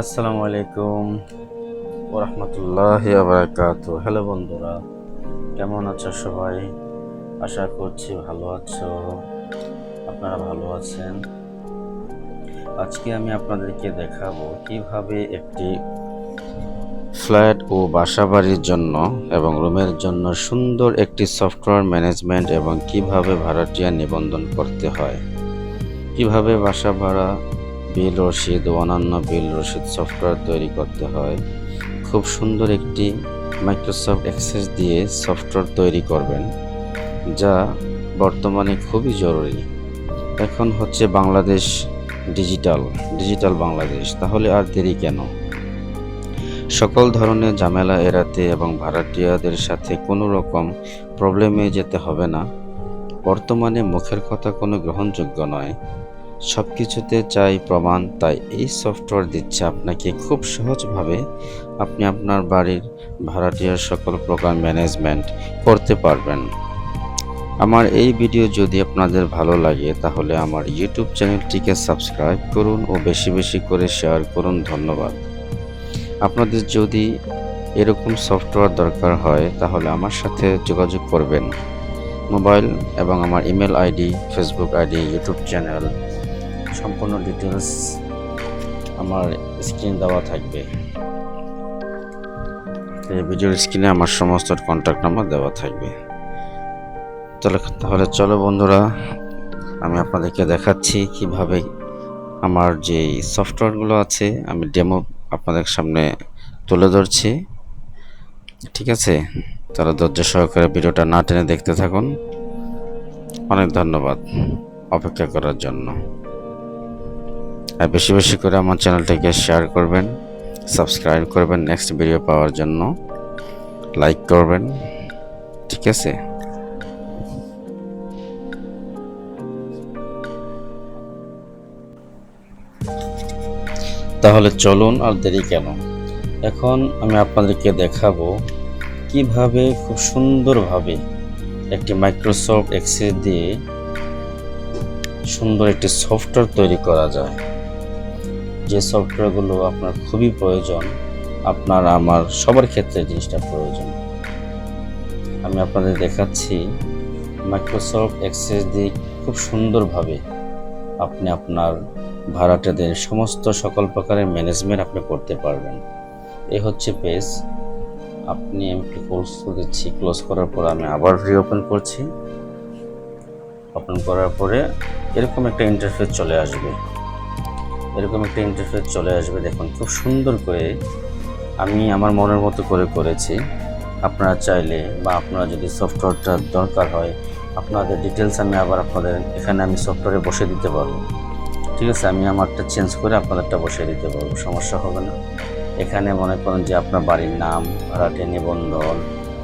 আসসালামু আলাইকুম ওরহমতুল্লাহ আবরাকাত হ্যালো বন্ধুরা, কেমন আছো সবাই? আশা করছি ভালো আছো। আপনারা ভালো আছেন? আজকে আমি আপনাদেরকে দেখাবো কীভাবে একটি ফ্ল্যাট ও বাসাবাড়ির জন্য এবং রুমের জন্য সুন্দর একটি সফটওয়্যার ম্যানেজমেন্ট এবং কীভাবে ভাড়াটিয়া নিবন্ধন করতে হয়, কীভাবে বাসা ভাড়া বিল রশিদ ও অন্যান্য বিল রশিদ সফটওয়্যার তৈরি করতে হয়। খুব সুন্দর একটি মাইক্রোসফট অ্যাক্সেস দিয়ে সফটওয়্যার তৈরি করবেন, যা বর্তমানে খুবই জরুরি। এখন হচ্ছে বাংলাদেশ ডিজিটাল ডিজিটাল বাংলাদেশ। তাহলে আর দেরি কেন? সকল ধরনের ঝামেলা এড়াতে এবং ভাড়াটিয়াদের সাথে কোনো রকম প্রবলেমে যেতে হবে না। বর্তমানে মুখের কথা কোনো গ্রহণযোগ্য নয়। সব কিছুতে চাই প্রমাণ, তাই এই সফটওয়্যার দিচ্ছে আপনাকে খুব সহজভাবে। আপনি আপনার বাড়ির ভাড়াটিয়ার সকল প্রকার ম্যানেজমেন্ট করতে পারবেন। আমার এই ভিডিও যদি আপনাদের ভালো লাগে, তাহলে আমার ইউটিউব চ্যানেলটিকে সাবস্ক্রাইব করুন ও বেশি বেশি করে শেয়ার করুন। ধন্যবাদ। আপনাদের যদি এরকম সফটওয়্যার দরকার হয়, তাহলে আমার সাথে যোগাযোগ করবেন। মোবাইল এবং আমার email ID, Facebook ID, YouTube channel সম্পূর্ণ ডিটেলস আমার স্ক্রিন দেওয়া থাকবে। এই ভিডিওর স্ক্রিনে আমার সমস্ত কন্ট্যাক্ট নাম্বার দেওয়া থাকবে। তাহলে তাহলে চলো বন্ধুরা, আমি আপনাদেরকে দেখাচ্ছি কীভাবে আমার যে সফটওয়্যারগুলো আছে, আমি ডেমো আপনাদের সামনে তুলে ধরছি। ঠিক আছে? তারা ধৈর্য সহকারে ভিডিওটা না টেনে দেখতে থাকুন। অনেক ধন্যবাদ অপেক্ষা করার জন্য। আর বেশি বেশি করে আমার চ্যানেলটাকে শেয়ার করবেন সাবস্ক্রাইব করবেন নেক্সট ভিডিও পাওয়ার জন্য লাইক করবেন, ঠিক আছে? তাহলে চলুন আর দেরি কেন? এখন আমি আপনাদেরকে দেখাবো কীভাবে খুব সুন্দরভাবে একটি মাইক্রোসফট এক্সেস দিয়ে সুন্দর একটি সফটওয়্যার তৈরি করা যায়। যে সফটওয়্যারগুলো আপনার খুবই প্রয়োজন, আপনার আমার সবার ক্ষেত্রে জিনিসটা প্রয়োজন। আমি আপনাদের দেখাচ্ছি মাইক্রোসফট এক্সেস দিয়ে খুব সুন্দরভাবে আপনি আপনার ভাড়াটাদের সমস্ত সকল প্রকারের ম্যানেজমেন্ট আপনি করতে পারবেন। এ হচ্ছে পেজ আপনি আমি ক্লোজ করে দিচ্ছি ক্লোজ করার পর আমি আবার রিওপেন করছি। ওপেন করার পরে এরকম একটা ইন্টারফেস চলে আসবে। এরকম একটা ইন্টারফেস চলে আসবে, দেখুন, খুব সুন্দর করে আমি আমার মনের মতো করে করেছি। আপনারা চাইলে বা আপনারা যদি সফটওয়্যারটা দরকার হয়, আপনাদের ডিটেলস আমি আবার আপনাদের, এখানে আমি সফটওয়্যারে বসে দিতে পারব। ঠিক আছে, আমি আমারটা চেঞ্জ করে আপনাদেরটা বসিয়ে দিতে পারব, সমস্যা হবে না। এখানে মনে করেন যে আপনার বাড়ির নাম ভাড়াটে নিবন্ধন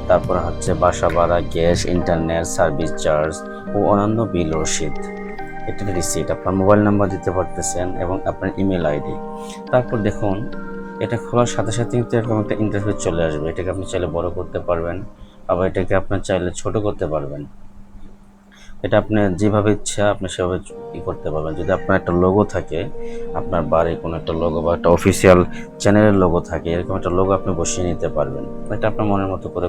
তারপর হচ্ছে বাসা ভাড়া, গ্যাস ইন্টারনেট সার্ভিস চার্জ ও অন্যান্য বিল রসিদ। একটা রিসিট আপনার মোবাইল নাম্বার দিতে পারতেছেন এবং আপনার ইমেল আইডি তারপর দেখুন, এটা খোলার সাথে সাথে কিন্তু এরকম একটা ইন্টারফেস চলে আসবে। এটাকে আপনি চাইলে বড় করতে পারবেন, আবার এটাকে আপনার চাইলে ছোট করতে পারবেন। এটা আপনি যেভাবে ইচ্ছা আপনি সেভাবে ই করতে পারবেন। যদি আপনার একটা লোগো থাকে, আপনার বাড়ির কোনো একটা লোগো বা একটা অফিসিয়াল চ্যানেলের লোগো থাকে, এরকম একটা লোগো আপনি বসিয়ে নিতে পারবেন। এটা আপনার মনের মতো করে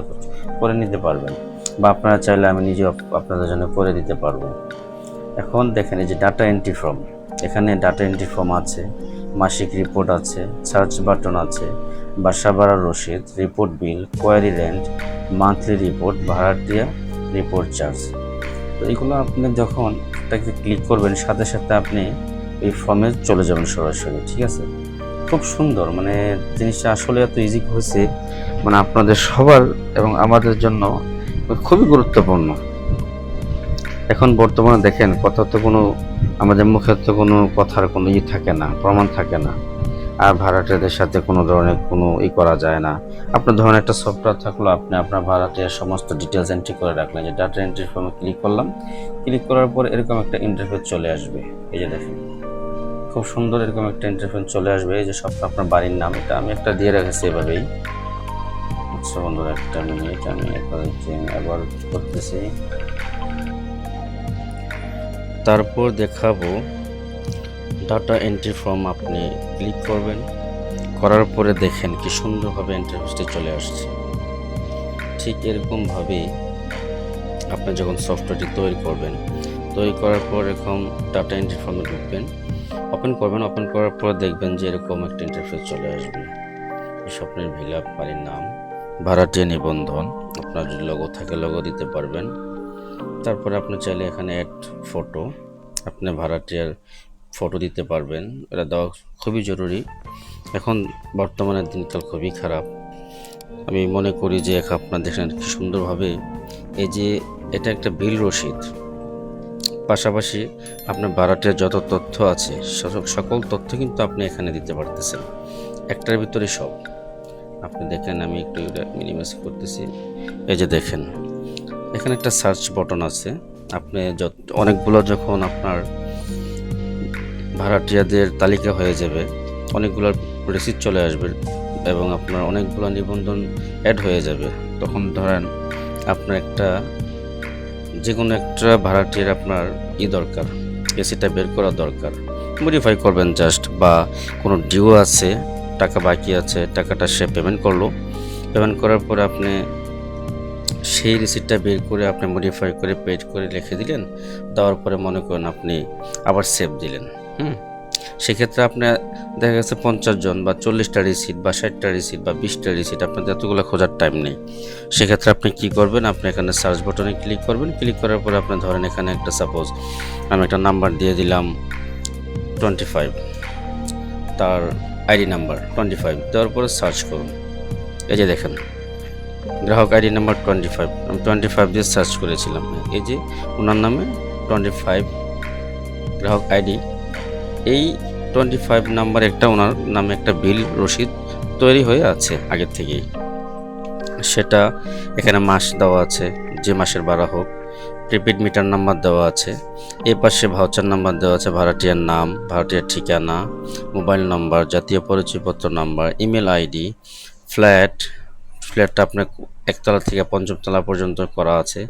করে নিতে পারবেন। বা আপনারা চাইলে আমি নিজে আপনাদের জন্য করে দিতে পারব। এখন দেখেন এই যে ডাটা এন্ট্রি ফর্ম এখানে ডাটা এন্ট্রি ফর্ম আছে, মাসিক রিপোর্ট আছে সার্চ বাটন আছে, বাসা ভাড়ার রসিদ report bill query rent monthly report ভাড়ার ভাড়াটিয়া রিপোর্ট চার্জ তো এইগুলো আপনি যখন এটাকে ক্লিক করবেন, সাথে সাথে আপনি এই ফর্মে চলে যাবেন সরাসরি, ঠিক আছে? খুব সুন্দর মানে জিনিসটা আসলে এত ইজি হয়েছে মানে আপনাদের সবার এবং আমাদের জন্য খুবই গুরুত্বপূর্ণ। এখন বর্তমানে দেখেন কথা তো কোনো আমাদের মুখে তো কোনো কথার কোনো ই থাকে না, প্রমাণ থাকে না। আর ভাড়াটিয়াদের সাথে কোনো ধরনের কোনো ই করা যায় না। আপনার ধরনের একটা সফটওয়্যার থাকল, আপনি আপনার ভাড়াটিয়ার সমস্ত ডিটেলস এন্ট্রি করে রাখলেন। যে ডাটা এন্ট্রি ফর্মে ক্লিক করলাম। ক্লিক করার পর এরকম একটা ইন্টারফেস চলে আসবে। এই যে দেখেন, খুব সুন্দর এরকম একটা ইন্টারফেস চলে আসবে। এই যে সব আপনার বাড়ির নাম, এটা আমি একটা দিয়ে রেখেছি এভাবেই। আচ্ছা বন্ধুরা, একটা মিনিট আমি আবার করতেছি। তারপর দেখাবো ডাটা এন্ট্রি ফর্ম আপনি ক্লিক করবেন। করার পরে দেখেন কি সুন্দরভাবে ইন্টারফেসটি চলে আসছে। ঠিক এরকমভাবে আপনি যখন সফটওয়্যারটি তৈরি করবেন, তৈরি করার পর এরকম ডাটা এন্ট্রি ফর্মে ঢুকবেন। ওপেন করবেন ওপেন করার পর দেখবেন যে এরকম একটা ইন্টারফেস চলে আসবে। স্বপ্নের ভিলা বাড়ির নাম, ভাড়াটিয়া নিবন্ধন। আপনার যদি লগো থাকে লগো দিতে পারবেন। তারপরে আপনি চাইলে এখানে অ্যাড ফটো আপনি ভাড়াটিয়ার ফটো দিতে পারবেন। এটা দেওয়া খুবই জরুরি। এখন বর্তমানে দিনকাল খুবই খারাপ। আমি মনে করি যে এখন আপনার দেখেন কি সুন্দরভাবে এই যে এটা একটা বিল রসিদ। পাশাপাশি আপনার ভাড়াটিয়ার যত তথ্য আছে সকল তথ্য কিন্তু আপনি এখানে দিতে পারতেছেন। একটার ভিতরে সব। আপনি দেখেন, আমি একটু মিনিমাইজ করতেছি। এই যে দেখেন। এখানে একটা সার্চ বটন আছে। আপনি যত, অনেকগুলো যখন আপনার ভাড়াটিয়াদের তালিকা হয়ে যাবে, অনেকগুলো রিসিট চলে আসবে এবং আপনার অনেকগুলো নিবন্ধন অ্যাড হয়ে যাবে। তখন ধরেন আপনার একটা যে কোনো একটা ভাড়াটিয়ার আপনার ই দরকার এসিটা বের করা দরকার। মডিফাই করবেন জাস্ট বা কোনো ডিউ আছে, টাকা বাকি আছে, টাকাটা সে পেমেন্ট করল। পেমেন্ট করার পরে আপনি সেই রিসিপ্টটা বের করে আপনি মডিফাই করে পেড করে লিখে দিলেন, দেওয়ার পরে মনে করেন আপনি আবার সেভ দিলেন, হুম? সেক্ষেত্রে আপনার দেখা গেছে পঞ্চাশ জন বা চল্লিশটা রিসিট বা ষাটটা রিসিট বা বিশটা রিসিট আপনাদের এতগুলো খোঁজার টাইম নেই। সেক্ষেত্রে আপনি কি করবেন? আপনি এখানে সার্চ বাটনে ক্লিক করবেন ক্লিক করার পরে আপনি ধরেন এখানে একটা সাপোজ আমি একটা নাম্বার দিয়ে দিলাম টোয়েন্টি ফাইভ তার আইডি নাম্বার টোয়েন্টি ফাইভ দেওয়ার পরে সার্চ করুন। এই যে দেখেন গ্রাহক আইডি নাম্বার টোয়েন্টি ফাইভ আমি টোয়েন্টি ফাইভ দিয়ে সার্চ করেছিলাম। এই যে, ওনার নামে টোয়েন্টি ফাইভ গ্রাহক আইডি। এই টোয়েন্টি ফাইভ নাম্বার একটা ওনার নামে একটা বিল রসিদ তৈরি হয়ে আছে আগের থেকেই। সেটা এখানে মাস দেওয়া আছে, যে মাসের ভাড়া হোক প্রিপেড মিটার নাম্বার দেওয়া আছে, এ পাশে ভাউচার নাম্বার দেওয়া আছে, ভাড়াটিয়ার নাম, ভাড়াটিয়ার ঠিকানা মোবাইল নম্বর জাতীয় পরিচয়পত্র নাম্বার ইমেল আইডি ফ্ল্যাট ফ্ল্যাটটা আপনার একতলা থেকে পঞ্চম তলা পর্যন্ত করা আছে।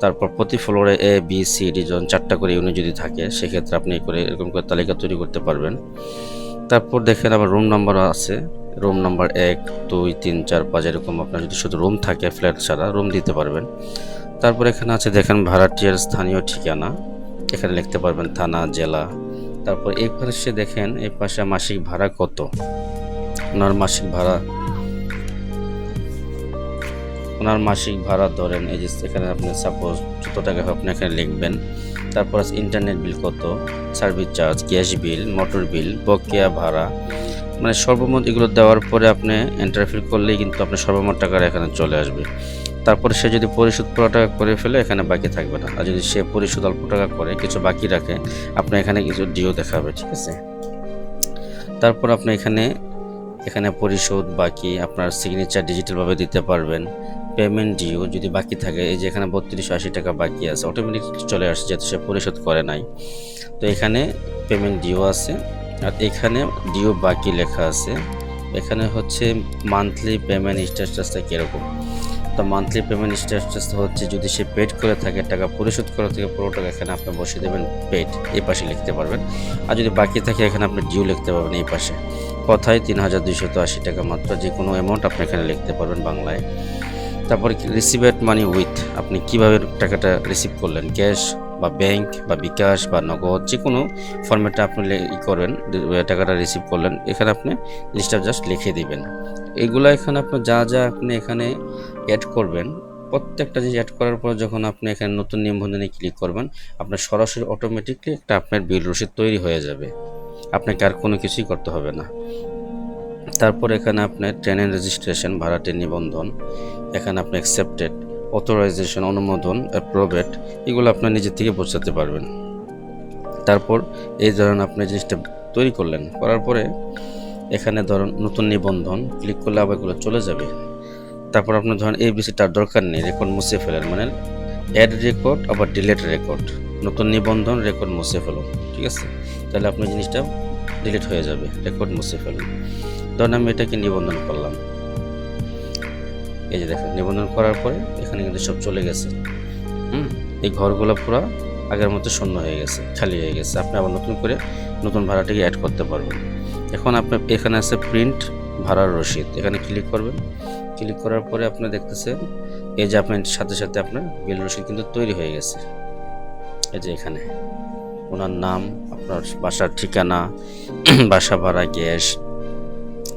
তারপর প্রতি ফ্লোরে এ বি সি ডি জন চারটা করে ইউনিট যদি থাকে, সেক্ষেত্রে আপনি করে এরকম করে তালিকা তৈরি করতে পারবেন। তারপর দেখেন আবার রুম নাম্বার আছে। রুম নাম্বার এক, দুই, তিন, চার, পাঁচ এরকম আপনার যদি শুধু রুম থাকে ফ্ল্যাট ছাড়া রুম দিতে পারবেন। তারপর এখানে আছে দেখেন ভাড়াটিয়ার স্থানীয় ঠিকানা। এখানে লিখতে পারবেন থানা, জেলা। তারপর এই পাশে দেখেন এই পাশে মাসিক ভাড়া কত? ওনার মাসিক ভাড়া ওনার মাসিক ভাড়া ধরেন, এই যে এখানে আপনি সাপোজ যত টাকা আপনি এখানে লিখবেন। তারপর ইন্টারনেট বিল কত? Service charge gas bill motor bill বকেয়া ভাড়া। মানে সর্বমোট এগুলো দেওয়ার পরে আপনি এন্টারফিল করলেই কিন্তু আপনার সর্বমোট টাকার এখানে চলে আসবে। তারপরে সে যদি পরিশোধ পুরো টাকা করে ফেলে, এখানে বাকি থাকবে না। আর যদি সে পরিশোধ অল্প টাকা করে, কিছু বাকি রাখে আপনার এখানে কিছু ডিও দেখাবে, ঠিক আছে? তারপর আপনি এখানে এখানে পরিশোধ বাকি, আপনার সিগনেচার ডিজিটালভাবে দিতে পারবেন। পেমেন্ট ডিও যদি বাকি থাকে, এই যে এখানে বত্রিশশো আশি টাকা বাকি আছে অটোমেটিক চলে আসছে যেহেতু সে পরিশোধ করে নাই। তো এখানে পেমেন্ট ডিও আছে, আর এখানে ডিও বাকি লেখা আছে। এখানে হচ্ছে মান্থলি পেমেন্ট স্ট্যাটাসটা কীরকম? তো মান্থলি পেমেন্ট স্ট্যাটাস হচ্ছে যদি সে পেড করে থাকে, টাকা পরিশোধ করা থেকে, পুরো টাকা এখানে আপনি বসিয়ে দেবেন পেড এই পাশে লিখতে পারবেন। আর যদি বাকি থাকে, এখানে আপনি ডিউ লিখতে পারবেন এই পাশে। কথায় তিন হাজার দুইশত আশি টাকা মাত্র, যে কোনো অ্যামাউন্ট আপনি এখানে লিখতে পারবেন বাংলায়। তারপরে রিসিভেড মানি উইথ আপনি কীভাবে টাকাটা রিসিভ করলেন? ক্যাশ বা ব্যাংক বা বিকাশ বা নগদ যে কোনো ফর্মেটে আপনি ই করবেন টাকাটা রিসিভ করলেন, এখানে আপনি জিনিসটা জাস্ট লিখে দিবেন। এগুলো এখানে আপনার যা যা আপনি এখানে অ্যাড করবেন, প্রত্যেকটা জিনিস অ্যাড করার পর যখন আপনি এখানে নতুন নিবন্ধনে ক্লিক করবেন, আপনার সরাসরি অটোমেটিকলি একটা আপনার বিল রসিদ তৈরি হয়ে যাবে। আপনাকে আর কোনো কিছুই করতে হবে না। তারপর এখানে আপনার ট্রেনের রেজিস্ট্রেশন ভাড়াটের নিবন্ধন এখানে আপনি অ্যাকসেপ্টেড অথরাইজেশন অনুমোদন অ্যাপ্রোভেট এগুলো আপনার নিজের থেকে বোঝাতে পারবেন। তারপর এই ধরনের আপনি জিনিসটা তৈরি করলেন, করার পরে এখানে ধরুন নতুন নিবন্ধন ক্লিক করলে আবার এগুলো চলে যাবে। তারপর আপনি ধরেন এই বিষয়টার দরকার নেই রেকর্ড মুছে ফেলেন মানে অ্যাড রেকর্ড আবার ডিলেট রেকর্ড নতুন নিবন্ধন রেকর্ড মুছে ফেলুন ঠিক আছে? তাহলে আপনার জিনিসটা ডিলিট হয়ে যাবে রেকর্ড মুছে ফেলুন। ধরেন আমি এটাকে নিবন্ধন করলাম। এই যে দেখেন, নিবন্ধন করার পরে এখানে কিন্তু সব চলে গেছে। হুম? এই ঘরগুলো পুরো আগের মতো শূন্য হয়ে গেছে, খালি হয়ে গেছে। আপনি আবার নতুন করে নতুন ভাড়াটাকে অ্যাড করতে পারবেন। এখন আপনার এখানে আছে প্রিন্ট ভাড়ার রসিদ। এখানে ক্লিক করবেন। ক্লিক করার পরে আপনি দেখতেছেন, এই যে আপনার সাথে সাথে আপনার বিল রসিদ কিন্তু তৈরি হয়ে গেছে। এই যে এখানে। ওনার নাম, আপনার বাসার ঠিকানা, বাসা ভাড়া, gas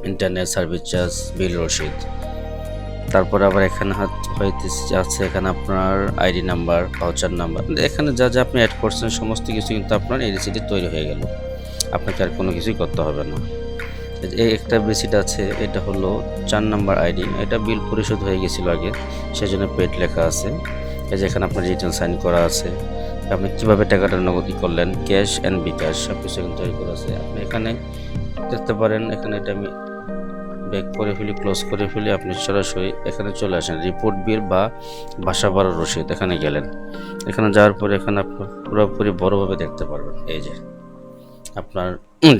internet service charge bill রসিদ। তারপর আবার এখানে হইতে আছে এখানে আপনার আইডি নাম্বার ভাউচার নাম্বার এখানে যা যা আপনি অ্যাড করছেন সমস্ত কিছু কিন্তু আপনার এই রিসিটে তৈরি হয়ে গেল। আপনাকে আর কোনো কিছুই করতে হবে না। এই একটা রিসিট আছে, এটা হলো চার নাম্বার আইডি, এটা বিল পরিশোধ হয়ে গেছিল আগে সেই জন্য পেড লেখা আছে। এই যে এখানে আপনার রিটার্ন সাইন করা আছে। আপনি কীভাবে টাকাটা নগদি করলেন ক্যাশ অ্যান্ড বিকাশ সব কিছু এখানে তৈরি করা আছে। আপনি এখানে দেখতে পারেন, এখানে এটা আমি ব্যাক করে ফেলি ক্লোজ করে ফেলি, আপনি সরাসরি এখানে চলে আসেন। রিপোর্ট বিল বা বাসা বাড়ার রসিদ, এখানে গেলেন। এখানে যাওয়ার পরে এখানে আপনি পুরোপুরি বড়োভাবে দেখতে পারবেন। এই যে আপনার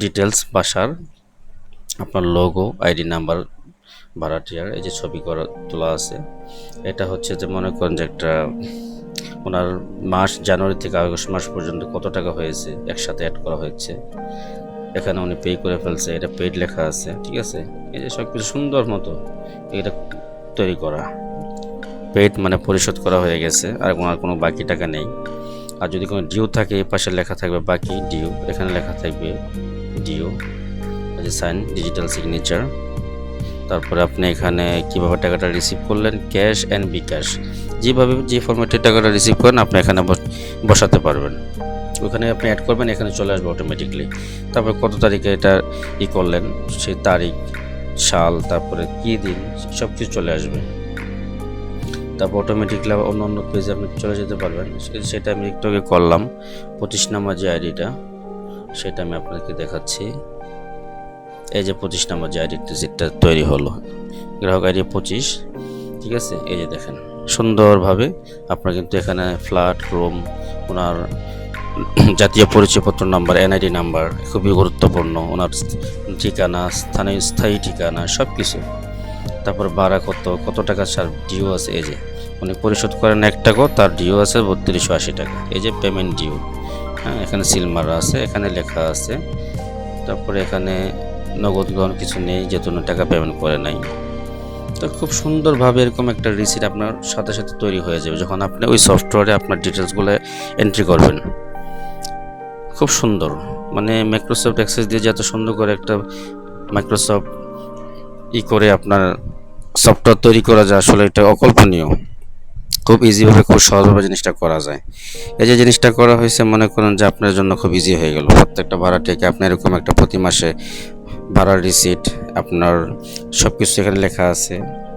ডিটেলস বাসার, আপনার লোগো আইডি নাম্বার ভাড়াটিয়ার, এই যে ছবি করা তোলা আছে। এটা হচ্ছে যে মনে করেন যে একটা, ওনার মাস জানুয়ারি থেকে আগস্ট মাস পর্যন্ত কত টাকা হয়েছে, একসাথে অ্যাড করা হয়েছে। এখানে উনি পে করে ফেলছে, এটা পেড লেখা আছে, ঠিক আছে? এই যে সব কিছু সুন্দর মতো এটা তৈরি করা। পেড মানে পরিশোধ করা হয়ে গেছে, আর ওনার কোনো বাকি টাকা নেই। আর যদি কোনো ডিউ থাকে, এই পাশে লেখা থাকবে বাকি ডিউ এখানে লেখা থাকবে ডিউ সাইন ডিজিটাল সিগনেচার তারপরে আপনি এখানে কীভাবে টাকাটা রিসিভ করলেন ক্যাশ অ্যান্ড বিকাশ যেভাবে যে ফরম্যাটে টাকাটা রিসিভ করেন, আপনি এখানে বস- বসাতে পারবেন। ওখানে আপনি অ্যাড করবেন, এখানে চলে আসবে অটোমেটিকলি তারপরে কত তারিখে এটা ই করলেন, সেই তারিখ, সাল, তারপরে কী দিন সব কিছু চলে আসবে। তারপর অটোমেটিকলি অন্য অন্য পেজে আপনি চলে যেতে পারবেন। সেটা আমি একটু আগে করলাম, পঁচিশ নাম্বার যে আইডিটা, সেটা আমি আপনাকে দেখাচ্ছি। এই যে পঁচিশ নাম্বার যে আইডি যেটা তৈরি হলো। গ্রাহক আইডি পঁচিশ, ঠিক আছে? এই যে দেখেন, সুন্দরভাবে আপনার কিন্তু এখানে ফ্ল্যাট রুম ওনার জাতীয় পরিচয়পত্র নাম্বার এনআইডি নাম্বার, খুবই গুরুত্বপূর্ণ। ওনার ঠিকানা, স্থানীয় স্থায়ী ঠিকানা সব কিছু তারপর ভাড়া কত কত টাকা সার ডিও আছে? এই যে, উনি পরিশোধ করেন এক টাকা তার ডিও আছে বত্রিশশো আশি টাকা। এই যে পেমেন্ট ডিও হ্যাঁ এখানে সিল মারা আছে, এখানে লেখা আছে। তারপরে এখানে নগদ গ্রহণ কিছু নেই, যেহেতু উনি টাকা পেমেন্ট করে নাই। তো খুব সুন্দরভাবে এরকম একটা রিসিট আপনার সাথে সাথে তৈরি হয়ে যাবে, যখন আপনি ওই সফটওয়্যারে আপনার ডিটেলসগুলো এন্ট্রি করবেন। খুব সুন্দর। মানে মাইক্রোসফট অ্যাক্সেস দিয়ে যে এত সুন্দর করে একটা মাইক্রোসফট ই করে আপনার সফটওয়্যার তৈরি করা যায়, আসলে এটা অকল্পনীয়। খুব ইজিভাবে খুব সহজভাবে জিনিসটা করা যায়। এই যে জিনিসটা করা হয়েছে, মনে করেন যে আপনার জন্য খুব ইজি হয়ে গেল। প্রত্যেকটা ভাড়া ভাড়াটিকে আপনি এরকম একটা প্রতি মাসে ভাড়ার রিসিট আপনার সব কিছু এখানে লেখা আছে।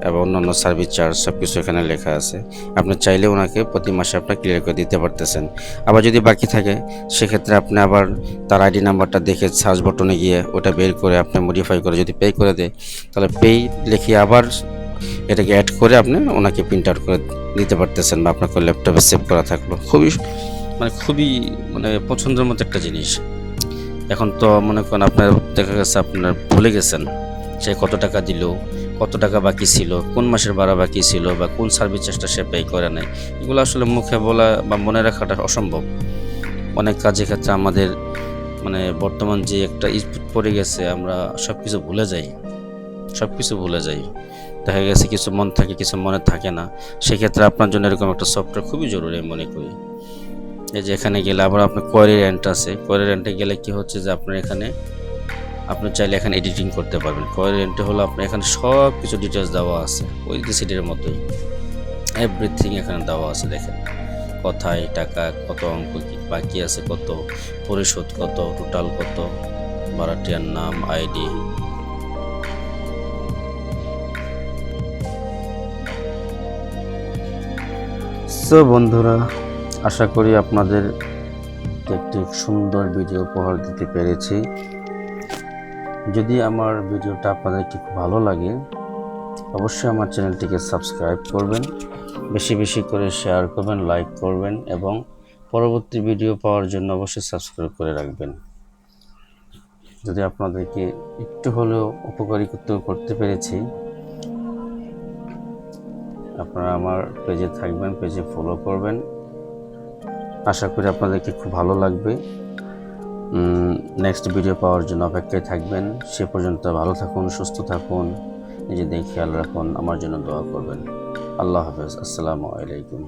এবং অন্যান্য সার্ভিস চার্জ সব কিছু এখানে লেখা আছে। আপনি চাইলে ওনাকে প্রতি মাসে আপনার ক্লিয়ার করে দিতে পারতেছেন। আবার যদি বাকি থাকে, সেক্ষেত্রে আপনি আবার তার আইডি নাম্বারটা দেখে সার্চ বটনে গিয়ে ওটা বের করে আপনি মডিফাই করে যদি পে করে দেয়, তাহলে পেই লিখে আবার এটাকে অ্যাড করে আপনি ওনাকে প্রিন্ট আউট করে দিতে পারতেছেন বা আপনার ল্যাপটপে সেভ করা থাকল। খুবই মানে খুবই মানে পছন্দের মতো একটা জিনিস। এখন তো মনে করেন আপনার দেখা গেছে আপনার ভুলে গেছেন, সে কত টাকা দিল কত টাকা বাকি ছিল, কোন মাসের ভাড়া বাকি ছিল বা কোন সার্ভিস চার্জটা সে পে করে নাই, এগুলো আসলে মুখে বলা বা মনে রাখাটা অসম্ভব। অনেক কাজের ক্ষেত্রে আমাদের মানে বর্তমান যে একটা ইস্পুট পড়ে গেছে, আমরা সব কিছু ভুলে যাই সব কিছু ভুলে যাই। দেখা গেছে কিছু মন থাকে, কিছু মনে থাকে না। সেক্ষেত্রে আপনার জন্য এরকম একটা সফটওয়্যার খুবই জরুরি মনে করি। এই যে এখানে গেলে আবার আপনার কোয়ারি রেন্ট আছে। কোয়ারি রেন্টে গেলে কি হচ্ছে যে আপনার এখানে আপনি চাইলে এখানে এডিটিং করতে পারবেন। কোয়ারি রেন্টে হলো আপনার এখানে সব কিছু ডিটেলস দেওয়া আছে, ওই সিটির মতোই। এভরিথিং এখানে দেওয়া আছে, দেখেন। কোথায় টাকা, কত অঙ্ক কি, বাকি আছে কত, পরিশোধ কত টোটাল কত ভাড়াটিয়ার নাম আইডি সো বন্ধুরা, আশা করি আপনাদের একটি সুন্দর ভিডিও উপহার দিতে পেরেছি। যদি আমার ভিডিওটা আপনাদের একটু ভালো লাগে, অবশ্যই আমার চ্যানেলটিকে সাবস্ক্রাইব করবেন, বেশি বেশি করে শেয়ার করবেন, লাইক করবেন এবং পরবর্তী ভিডিও পাওয়ার জন্য অবশ্যই সাবস্ক্রাইব করে রাখবেন। যদি আপনাদেরকে একটু হলেও উপকারী করতে করতে পেরেছি, আপনারা আমার পেজে থাকবেন, পেজে ফলো করবেন। আশা করি আপনাদেরকে খুব ভালো লাগবে। নেক্সট ভিডিও পাওয়ার জন্য অপেক্ষায় থাকবেন। সে পর্যন্ত ভালো থাকুন, সুস্থ থাকুন, নিজেদের খেয়াল রাখুন, আমার জন্য দোয়া করবেন। আল্লাহ হাফেজ, আসসালামু আলাইকুম।